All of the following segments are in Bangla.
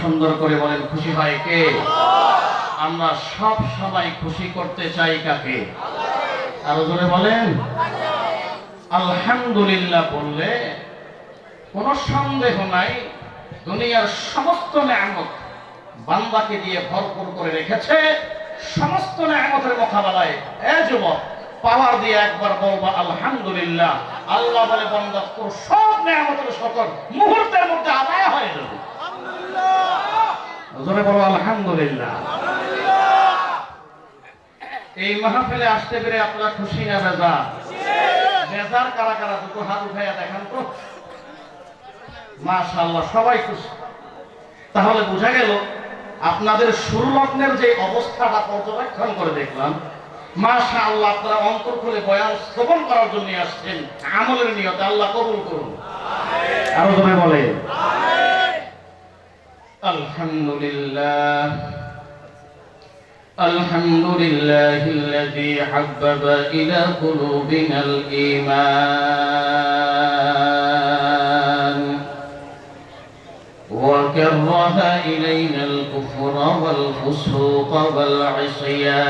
সুন্দর করে বলেন, খুশি হয় কে? আমরা সব সময় খুশি করতে চাই কাকে? আরও জোরে বলেন। আলহামদুলিল্লাহ বললে কোনো সন্দেহ নাই, দুনিয়ার সমস্ত নেয়ামত বান্দাকে দিয়ে ভরপুর করে রেখেছে, সমস্ত নেয়ামতের মোকাবেলায় এ যুবক পাওয়ার দিয়ে একবার বলবা, আলহামদুলিল্লাহ, আল্লাহ বলে বন্দা, তোর সব নেয়ামতের সকল মুহূর্তের মধ্যে আদায় হয়ে যাবে। জোরে বলো, আলহামদুলিল্লাহ। এই মাহফিলে আসতে পেরে আপনারা খুশি না বেজা বেজার কারা কারা দুটো হাত উঠাইয়া দেখান তো? মাশাআল্লাহ, সবাই খুশি। তাহলে বোঝা গেল, আপনাদের শুরু লগ্নের যে অবস্থাটা পর্যবেক্ষণ করে দেখলাম মাশা আল্লাহ আপনারা অন্তর খুলে বয়ান শ্রবণ করার জন্য আসছেন আমলের নিয়তে আল্লাহ কবুল করুন আরো জনে বলে আলহামদুলিল্লাহ الحمد لله الذي حبب إلى قلوبنا الإيمان وكره إلينا الكفر والفسوق والعصيان.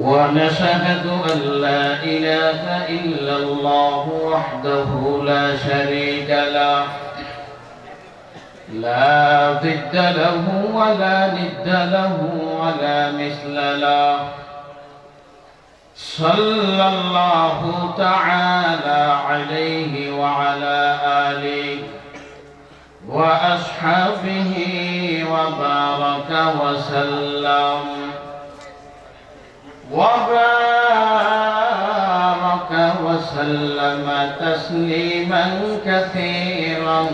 ونشهد أن لا إله إلا الله وحده لا شريك له. لا ضد له ولا ند له ولا مثل له. صلى الله تعالى عليه وعلى آله وأصحابه وبارك وسلم. وبارك وسلم تسليما كثيرا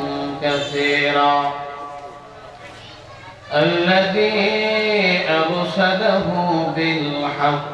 كثيرا. الذي أرسله بالحق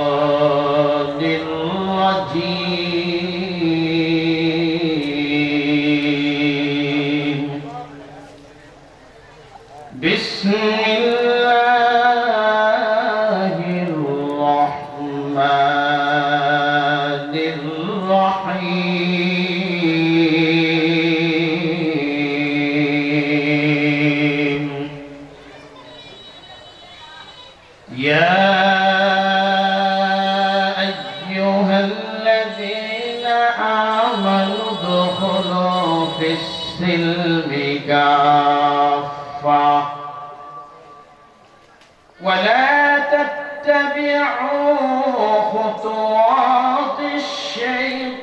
في السلم كافة. ولا تتبعوا خطوات الشيطان.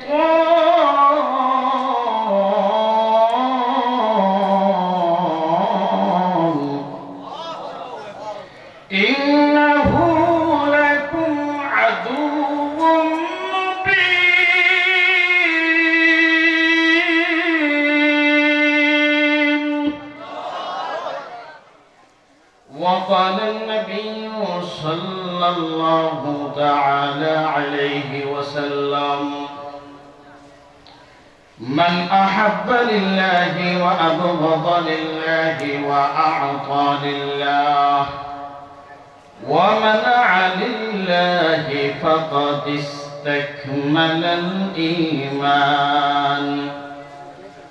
صلى الله تعالى عليه وسلم. من أحب لله وأبغض لله وأعطى لله. ومنع لله فقد استكمل الإيمان.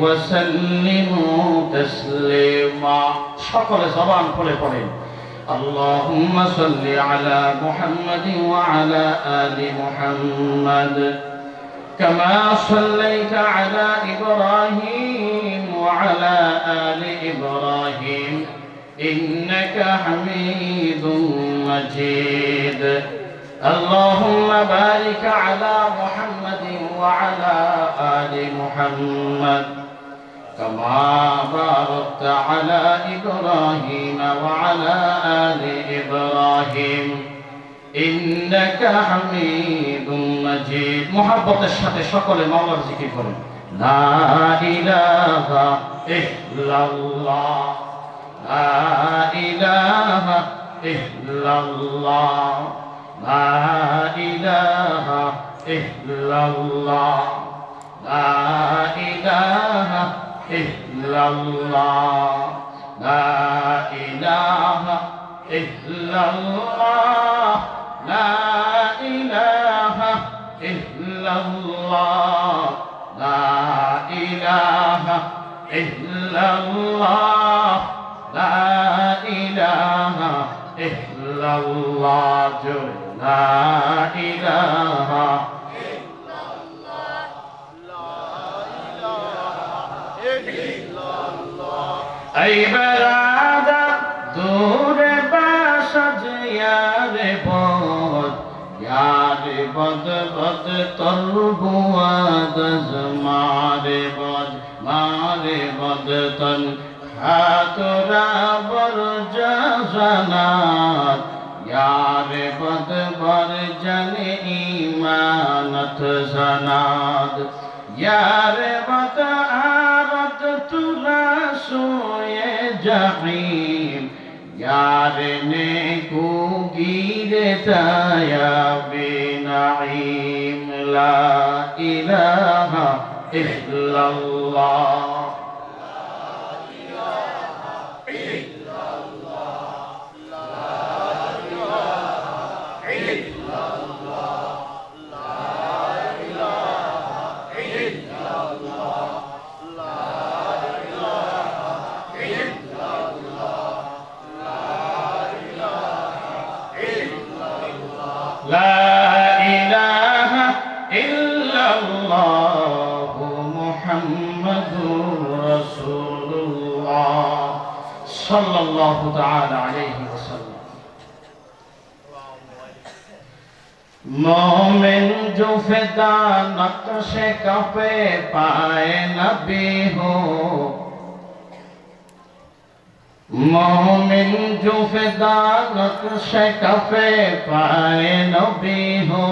وسلموا تسليما সকলে জবান খুলে পড়েন اللهم صل على محمد وعلى آل محمد كما صليت على إبراهيم وعلى آل إبراهيم إنك حميد مجيد اللهم بارك على محمد وعلى آل محمد كما باركت على إبراهيم وعلى آل إبراهيم إنك حميد مجيد محبة الشهد شكل مولا ذكر করুন لا إله إلا الله لا إله إلا الله لا إله إلا الله لا إله إلا الله لا إله إلا الله لا إله إلا الله لا إله إلا الله لا إله إلا الله لا إله إلا الله لا إله إلا الله أي برادة دور باشد يا ربوت يا ربوت بد تربوات زمار بد مار بد تن خاترا برجزنات رد بر جن ایمانت زناد یار بد آرد تلا سوی جحیم یار نیکو گیرتا یا بنعیم لا الہ الا اللہ সাল্লাল্লাহু তাআলা আলাইহি ওয়াসাল্লাম। মোমেন জো ফেদা নকশে কাপে পায় নবী হো। মোমেন জো ফেদা নকশে কাপে পায় নবী হো।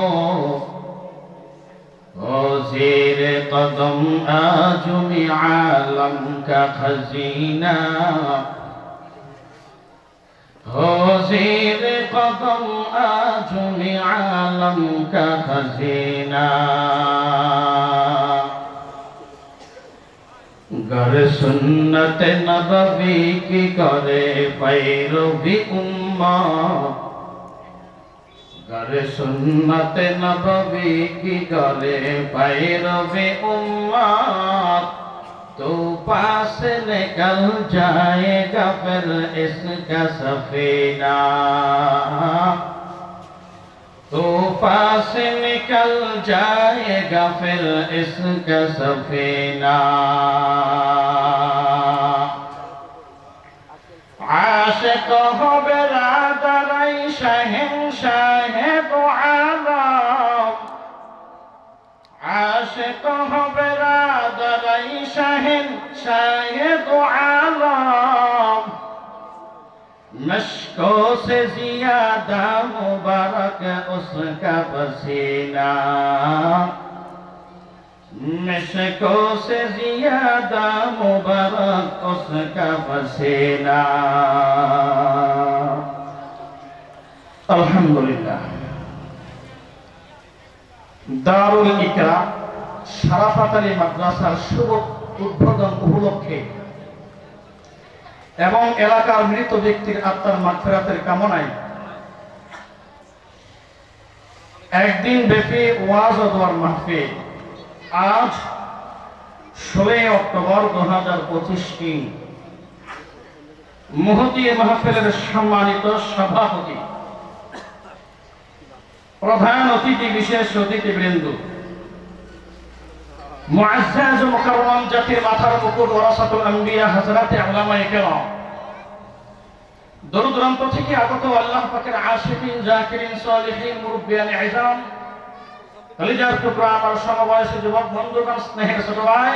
ও زیر قدم آج عالم کا خزینہ زیر قدم آج میں عالم کا خزینہ گر سنت نبوی کی کرے پیرو بھی امہ گر سنت نبوی کی کرے پیرو بھی امہ तो पास निकल जाएगा फिर इसका सफीना। तो पास निकल जाएगा फिर इसका सफीना। आशिक हो बेरादराई शहन शाहेब आलम আশেক হবে রাদারাই শাহিন শাহেদ আলম مشکو سے زیادہ مبارک اس کا پسینہ مشکو سے زیادہ مبارک اس کا پسینہ الحمدللہ দারুল ইকরা সারাফাত আলী মাদ্রাসার শুভ উদ্বোধন উপলক্ষে এবং এলাকার মৃত ব্যক্তির আত্মার মাগফিরাতের কামনায় একদিন ব্যাপী ওয়াজ ও দোয়ার মাহফিল আজ ষোলোই অক্টোবর দু হাজার পঁচিশটি মহতি মাহফিলের সম্মানিত সভাপতি প্রধান অতিথি, বিশেষ ও মুকাররম জাতির মাথার মুকুট ওয়ারাসাতুল আম্বিয়া হযরতে উলামায়ে কেরাম দূর থেকে আগত আল্লাহ পাকের আশিকিন, জাকিরিন, সালিহিন মুরব্বিয়ান ইজাম কলিজার টুকরা আমার সমবয়সী যুবক বন্ধুগণ, স্নেহের ছোট ভাই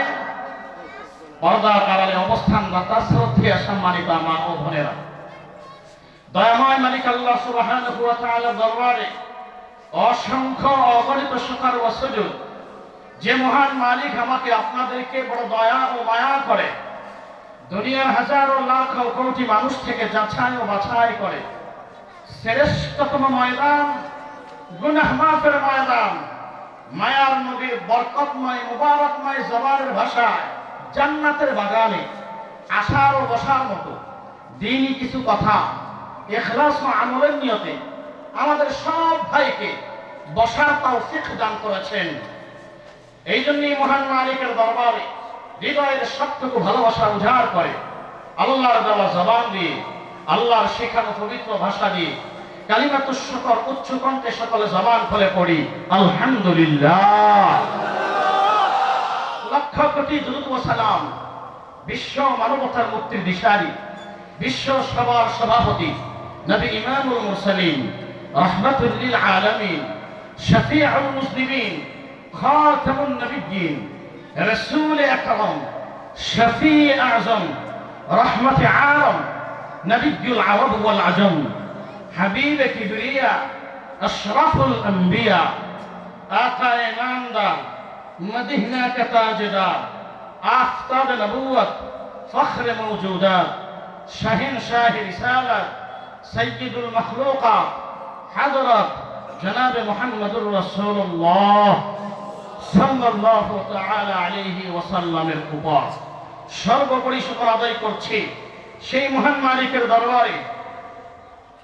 পর্দার কারালে অবস্থান দাতা শ্রদ্ধেয় সম্মানিত মা ও বোনেরা। দয়াময় মালিক আল্লাহ সুবহানাহু ওয়া তাআলা দরবারে অসংখ্য অগণিত ও সুজুদ যে মহান মালিক আমাকে আপনাদেরকে বড় দয়া ও মায়া করে, দুনিয়ার হাজারো লাখ কোটি মানুষ থেকে যাচাই ও বাছাই করে। শ্রেষ্ঠতম ময়দান, গুনাহ ময়দান, মায়ার নবীর বরকতময়, মুবারকময় জবানের ভাষায়, জান্নাতের বাগানে আসার ও বসার মতো। দিনই কিছু কথা, এখলাস আমলের নিয়তে, আমাদের সব ভাইকে বসার তৌফিক দান করেছেন। এই জন্যই মহান মালিকের দরবারে হৃদয়ের সবটুকু ভালোবাসা উজাড় করে। আল্লাহর দেওয়া জবান দিয়ে, আল্লাহর শেখানো পবিত্র ভাষা দিয়ে কালিমাত শকর, উচ্চ কণ্ঠে সকলে জবান ফলে পড়ি, আলহামদুলিল্লাহ। লক্ষ কোটি দ্রুত সালাম বিশ্ব মানবতার মুক্তির দিশারি, বিশ্ব সভার সভাপতি নবী ইমামুল মুরসালিন রহমাতুল্লিল আলামিন। شفيع المسلمين خاتم النبيين رسول أكرم شفيع أعظم رحمة عالم نبي العرب والعجم حبيب كبرياء أشرف الأنبياء آقا إمام دار مدهنا كتاجدار آفتاب نبوة فخر موجودات شاهين شاه رسالة سيد المخلوقات حضرت জনাবে মোহাম্মদুর রসুল্লাহ সাল্লাল্লাহু তাআলা আলাইহি ওয়াসাল্লামের উপর। সর্বোপরি শুকর আদায় করছি সেই মহান মালিকের দরবারে।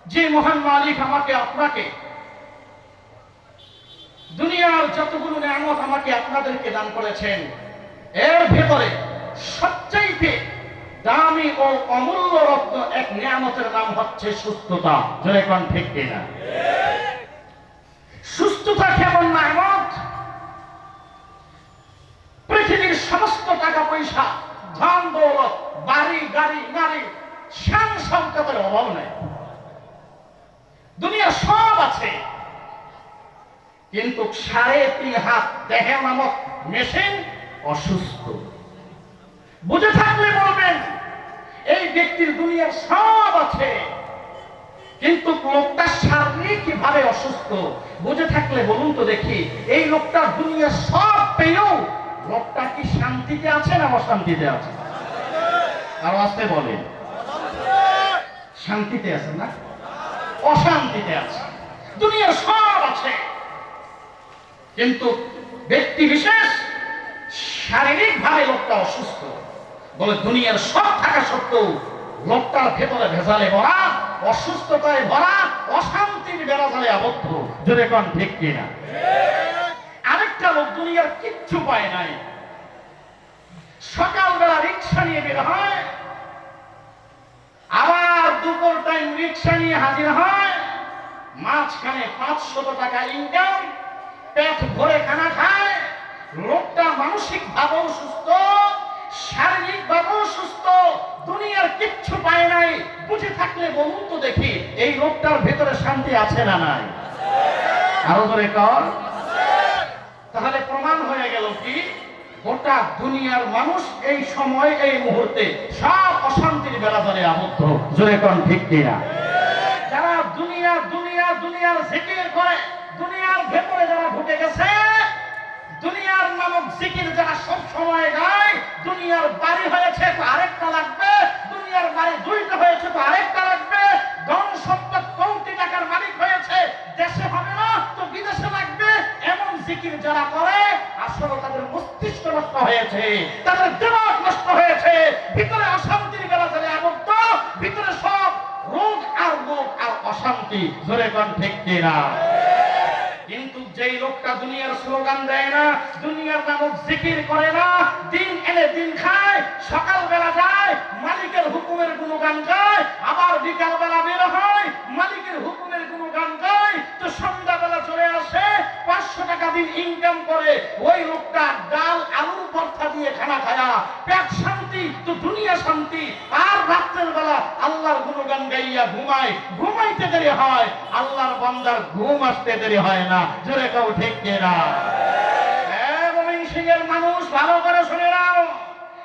যে মহান মালিক আমাকে, আপনাকে, দুনিয়ার যতগুলো নেয়ামত আমাকে আপনাদেরকে দান করেছেন, এর ভেতরে সবচাইতে দামি ও অমূল্য রত্ন এক নিয়ামতের নাম হচ্ছে সুস্থতা। জয়কণ ঠিক কিনা? সুস্থতা কেমন নিয়ামত পৃথিবীর সমস্ত টাকা পয়সা, ধন, দৌলত, বাড়ি, গাড়ি, নারী শান সম্পদের অভাব নেই। দুনিয়া সব আছে। কিন্তু সাড়ে তিন হাত দেহে নামক মেশিন অসুস্থ। বুঝে থাকলে বলবেন, এই ব্যক্তির দুনিয়ার সব আছে। কিন্তু লোকটা শারীরিক ভাবে অসুস্থ? বুঝে থাকলে বলুন তো দেখি। এই লোকটা দুনিয়ার সব পেয়েও লোকটা কি শান্তিতে আছে না অশান্তিতে আছে? আর আসতে বলেন। শান্তিতে আছে না? অশান্তিতে আছে। দুনিয়ার সব আছে। কিন্তু ব্যক্তি বিশেষ শারীরিক ভাবে লোকটা অসুস্থ। বলে দুনিয়ার সব থাকা সত্ত্বেও লোকটার ভেতরে ভেজালে ভরা অসুস্থতায় ভরা, অশান্তির বেড়াজালে আবদ্ধ যদি কোন, ঠিক কিনা? আরেকটা লোক দুনিয়ার কিচ্ছু পায় নাই। সকালবেলা রিক্সা নিয়ে বের হয়, আবার দুপুর টাইম রিক্সা নিয়ে হাজির হয়, মাঝখানে পাঁচশত টাকা ইনকাম পেট ভরে খানা খায়, লোকটা মানসিক ভাবেও সুস্থ কিচ্ছু পায় নাই। বুঝে থাকলে বলুন তো দেখি, এই লোকটার ভেতরে শান্তি আছে না নাই? আরও ধরে কর। তাহলে প্রমাণ হয়ে গেল কি, গোটা দুনিয়ার মানুষ এই সময়, এই মুহূর্তে সব অশান্তির বেড়াজালে আবদ্ধ। জোরে কোন ঠিক কিনা? যারা দুনিয়া দুনিয়া, দুনিয়ার জিকির করে, দুনিয়ার ভেতরে যারা ঢুকে গেছে, দুনিয়ার নামক জিকির যারা সব সময় গায়, দুনিয়ার বাড়ি হয়েছে আরেকটা লাগবে দুনিয়ার বাড়ি দুইটা হয়েছে তো আরেকটা লাগবে। ধন সম্পদ কোটি টাকার মালিক হয়েছে। দেশে হবে না তো বিদেশে লাগবে। এমন জিকির যারা করে, আসলে তাদের মস্তিষ্ক নষ্ট হয়েছে, তাদের দিমাগ নষ্ট হয়েছে। ভিতরে অশান্তির বেলা চলে আবদ্ধ, ভিতরে সব রোগ আর রোগ আর অশান্তি। জোরে কোন ঠিক কিনা? কিন্তু যেই লোকটা দুনিয়ার স্লোগান দেয় না, দুনিয়ার নামক জিকির করে না দিন এনে দিন খায় সকাল বেলা যায় মালিকের হুকুমের কোনো গান গায়, আবার বিকাল বেলা বের হয়, মালিকের হুকুমের কোনো গান গায়, তো সন্ধ্যাবেলা চলে আসে, পাঁচশো টাকা দিন ইনকাম করে, ওই লোকটা ডাল, আলুর ভর্তা দিয়ে খানা খায়া, পেট শান্তি, তো দুনিয়া শান্তি, আর রাত্রের বেলা আল্লাহর গুণগান গাইয়া ঘুমায়, ঘুমাইতে দেরি হয়, আল্লাহর বান্দার ঘুম আসতে দেরি হয় না, জোরে কেউ ঠিক না মানুষ, ভালো করে শুনে নাও।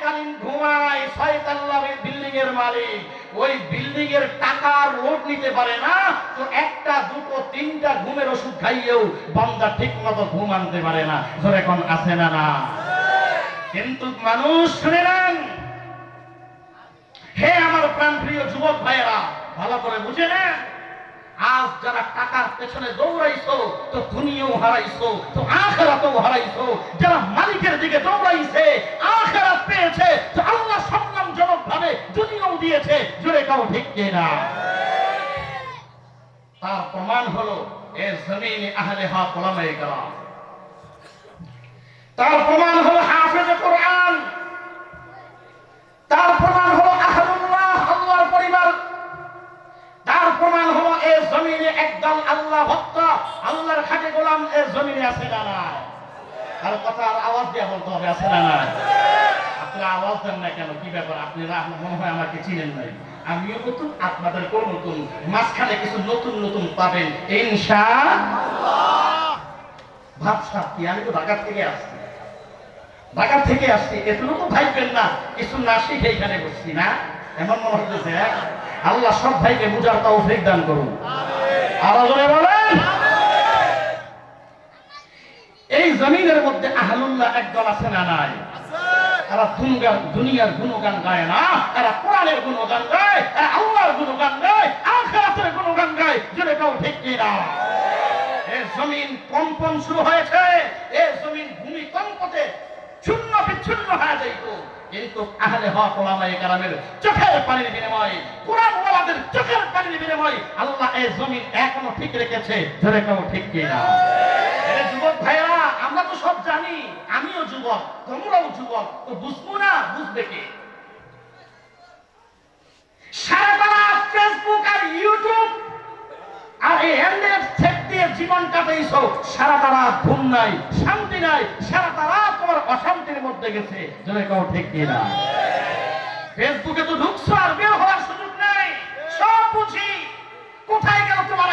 রাত্রিকালীন ঘুমায় বিল্ডিং এর মালিক। ওই বিল্ডিং এর টাকা লোড নিতে পারে না, তো একটা, দুটো, তিনটা ঘুমের ওষুধ খাইয়েও বান্দা ঠিক মতো ঘুম আনতে পারে না। জোরে কোন আছে না না? কিন্তু মানুষ, শুনে নেন। হে আমার প্রাণপ্রিয় যুবক ভাইয়েরা, ভালো করে বুঝে নেন। আজ যারা টাকার পেছনে দৌড়াইছো, তো দুনিয়াও হারাইছো, তো আখেরাতেও হারাইছো। যারা মালিকের দিকে দৌড়াইছে, আখেরাত পেয়েছে, তো আল্লাহ সম্মানজনক ভাবে দুনিয়াও দিয়েছে। জোরে কাউ ঠিক না তার প্রমাণ হলো, এ জমিনে আহলে হা কোলামায়ে কেরাম। তার প্রমাণ হলো হাফেজ কোরআন তার প্রমাণ হলো আহলুল্লাহ আল্লাহর পরিবার তার প্রমাণ জমিনে একদল আল্লাহ ভক্ত, আল্লাহর খাটে গোলাম এ জমিনে আছে না আর কথা আর আওয়াজ দিয়ে বলতে হবে, আছে না আপনারা আওয়াজ দেন না কেন? কি ব্যাপার? মনে হয় আমাকে চিনেন নাই। আমিও নতুন নতুন, মাঝখানে কিছু নতুন নতুন পাবেন ইনশা কি? আমি তো ঢাকা থেকে আসছি। ঢাকা থেকে আসছি ভাইবেন না, কিছু না শিখে এখানে বসছি, না? এমন মনে হচ্ছে? আল্লাহ সব ভাইকে বুঝার তৌফিক দান করুন। বলেন। এই জমিনের মধ্যে আহলুল্লাহ একদল আছে না নাই? তারা দুনিয়ার গুণগান গায় না। তারা কোরআনের গুণগান গায়, তারা আল্লাহর গুণগান গায়, আখিরাতের গুণগান গায়। জোরে কেউ ঠিক না এ জমিন কম্পন শুরু হয়েছে, এ জমিন ভূমিকম্পতে শূন্য বিচ্ছিন্ন হয়ে যাইত। কিন্তু আহলে হক ওলামায়ে কারামের চোখের পানির বিনিময়, কোরআন ওয়ালাদের চোখের পানির বিনিময় আল্লাহ এই জমিন এখনও ঠিক রেখেছে, ধরে কেউ ঠিক কি না? যুবক ভাইরা, আমরা তো সব জানি, আমিও যুবক, তোমরাও যুবক, তো বুঝব না, বুঝবে কে? সারা ফেসবুক আর ইউটিউব আর এই হ্যান্ডেল জীবন কাটাইছো, সারা তারা ঘুম নাই, শান্তি নাই, সারা তারা তোমার অশান্তির মধ্যে গেছে। ঠিক ফেসবুকে তো আর বের হওয়ার সুযোগ নাই। সব বুঝি। কোথায় গেল তোমার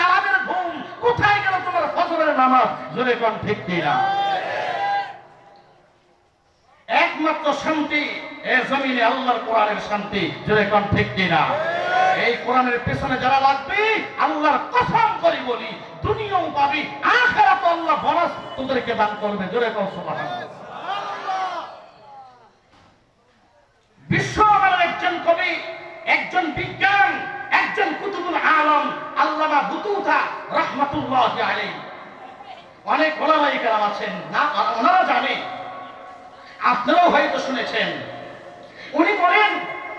ঘুম? কোথায় গেল তোমার ফজরের নামাজ? জোরে ঠিক একমাত্র শান্তি, এ জমিনে আল্লাহর কোরআনের শান্তি। জোরে কোন ঠিক কিনা? এই কোরআনের পেছনে যারা লাগবে, আল্লাহর কসম করি বলি দুনিয়াও পাবি, আখেরাত আল্লাহ বনস তোদেরকে দান করবে। জোরে কোন সুবহানাল্লাহ। একজন কবি, একজন বিজ্ঞান, একজন কুতুবুল আলম, আল্লামা বুতুতা রহমাতুল্লাহ আলাইহি। অনেক ওলামাই কেরাম আছেন, না, ওনারা জানে, আপনারাও হয়তো শুনেছেন। উনি বলেন,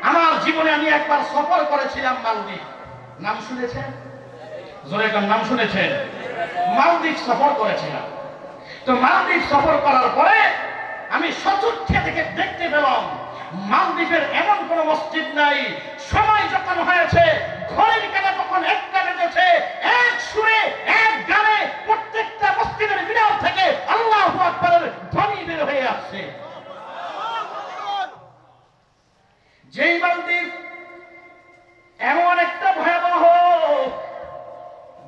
আমার জীবনে আমি একবার সফর করেছিলাম মালদ্বীপ। নাম শুনেছেন? জোরে একদম নাম শুনেছেন? মালদ্বীপ সফর করেছিলাম। তো মালদ্বীপ সফর করার পরে আমি চতুর্থে থেকে দেখতে পেলাম, মালদ্বীপের এমন কোন মসজিদ নাই। সময় যখন হয়েছে, ঘড়ির কানে তখন একটা বেজেছে, এক সুরে, এক গানে প্রত্যেকটা মসজিদের মিনার থেকে আল্লাহ আকবরের ধ্বনি বের হয়ে আসছে। যেই মালদ্বীপ এমন একটা ভয়াবহ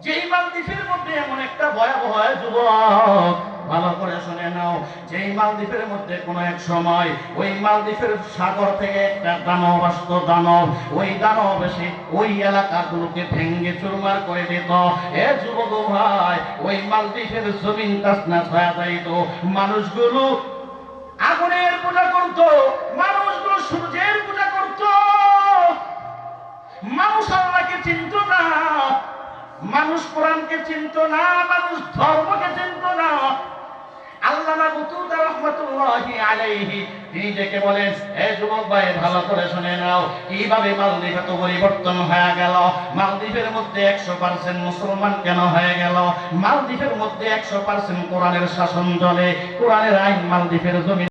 যে ইমাম দ্বীপের মধ্যে এমন একটা ভয়াবহ যুবক, ভালো করে শুনে নাও যে মালদ্বীপের মধ্যে কোন এক সময় ওই মালদ্বীপের সাগর থেকে একটা দানব আসতো, দানব, ওই দানব এসে ওই এলাকা গুলোকে ভেঙ্গে চুরমার করে দিত। এ যুবক ভাই, ওই মালদ্বীপের জমিন তাসনাস ছয়া যাইত। মানুষগুলো আগুনের পূজা করত, মানুষগুলো সূর্যের পূজা করত। মানুষ আল্লাহকে চিনত না কোরআনকে চিনত না, মানুষ ধর্মকে চিনত না। আল্লামা বুতুদা রহমাতুল্লাহি আলাইহি, তিনি ডেকে বলেন, এ যুবক ভাই, ভালো করে শুনে নাও, কীভাবে মালদ্বীপ পরিবর্তন হয়ে গেল? মালদ্বীপের মধ্যে একশো পার্সেন্ট মুসলমান কেন হয়ে গেল? মালদ্বীপের মধ্যে একশো পার্সেন্ট কোরআনের শাসন চলে, কোরআনের আইন মালদ্বীপের জমি